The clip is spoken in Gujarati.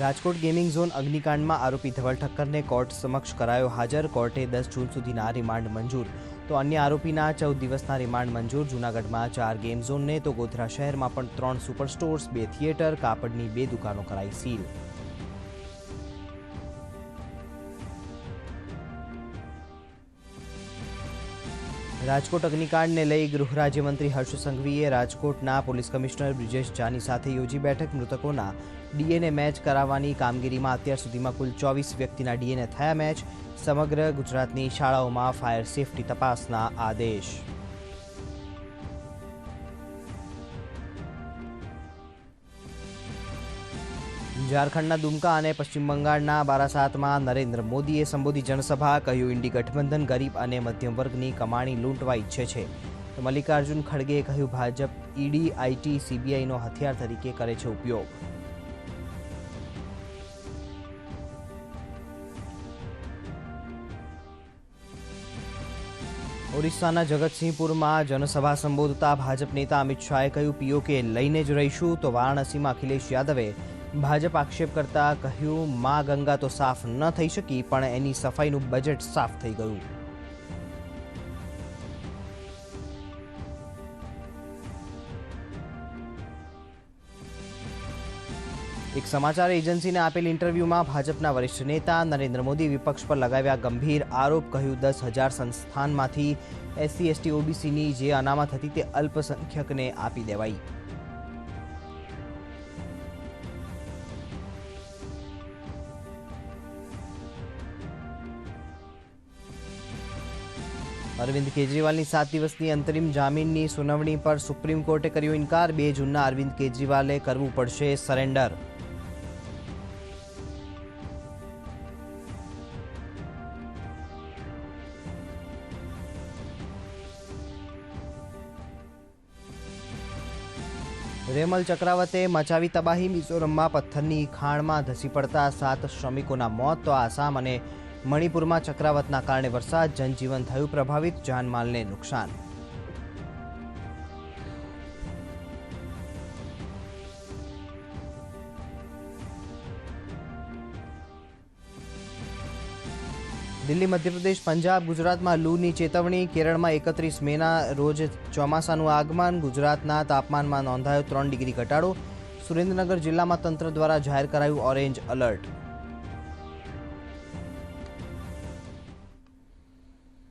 રાજકોટ ગેમિંગ ઝોન અગ્નિકાંડમાં આરોપી ધવલ ઠક્કરને કોર્ટ સમક્ષ કરાયો હાજર. કોર્ટે દસ જૂન સુધીના રિમાન્ડ મંજૂર. તો અન્ય આરોપીના ચૌદ દિવસના રિમાન્ડ મંજૂર. જૂનાગઢમાં ચાર ગેમ ઝોનને તો ગોધરા શહેરમાં પણ ત્રણ સુપર સ્ટોર્સ, બે થિયેટર, કાપડની બે દુકાનો કરાઈ સીલ. રાજકોટ અગ્નિકાંડને લઈ ગૃહ રાજ્યમંત્રી હર્ષ સંઘવીએ રાજકોટના પોલીસ કમિશનર બ્રિજેશ જાની સાથે યોજી બેઠક. મૃતકોના ડીએનએ મેચ કરાવવાની કામગીરીમાં અત્યાર સુધીમાં કુલ ચોવીસ વ્યક્તિના ડીએનએ થયા મેચ. સમગ્ર ગુજરાતની શાળાઓમાં ફાયર સેફટી તપાસના આદેશ. ઝારખંડના દુમકા અને પશ્ચિમ બંગાળના બારાસાતમાં નરેન્દ્ર મોદીએ સંબોધી જનસભા કહ્યું, ઇન્ડી ગઠબંધન ગરીબ અને મધ્યમ વર્ગની કમાણી લૂંટવા ઈચ્છે છે. તો મલ્લિકાર્જુન ખડગેએ કહ્યું, ભાજપ, ઈડી, આઈટી, સીબીઆઈનો હથિયાર તરીકે કરે છે ઉપયોગ. ઓરિસ્સાના જગતસિંહપુરમાં જનસભા સંબોધતા ભાજપ નેતા અમિત શાહે કહ્યું, પીઓકે લઈને જ રહીશું. તો વારાણસીમાં અખિલેશ યાદવે ભાજપ આક્ષેપ કરતા કહ્યું, મા ગંગા તો સાફ ન થઈ શકી, પણ એની સફાઈનું બજેટ સાફ થઈ ગયું. એક સમાચાર એજન્સીને આપેલ ઇન્ટરવ્યૂમાં ભાજપના વરિષ્ઠ નેતા નરેન્દ્ર મોદી વિપક્ષ પર લગાવ્યા ગંભીર આરોપ, કહ્યું, દસ હજાર સંસ્થાનમાંથી એસસી, એસટી, ઓબીસીની જે અનામત હતી તે અલ્પસંખ્યકને આપી દેવાઈ. અરવિંદ કેજરીવાલની સાત દિવસની અંતરિમ જામીનની સુનાવણી પર સુપ્રીમ કોર્ટે કર્યો ઇન્કાર. બે જૂનના અરવિંદ કેજરીવાલે કરવું પડશે સરેન્ડર. રેમલ ચક્રાવતે મચાવી તબાહી. મિઝોરમમાં પથ્થરની ખાણમાં ધસી પડતા સાત શ્રમિકોના મોત. તો આસામ અને મણિપુરમાં ચક્રાવતના કારણે વરસાદ, જનજીવન થયું પ્રભાવિત, જાનમાલને નુકસાન. દિલ્હી, મધ્યપ્રદેશ, પંજાબ, ગુજરાતમાં લૂની ચેતવણી. કેરળમાં એકત્રીસ મેના રોજ ચોમાસાનું આગમન. ગુજરાતના તાપમાનમાં નોંધાયો ત્રણ ડિગ્રી ઘટાડો. સુરેન્દ્રનગર જિલ્લામાં તંત્ર દ્વારા જાહેર કરાયું ઓરેન્જ એલર્ટ.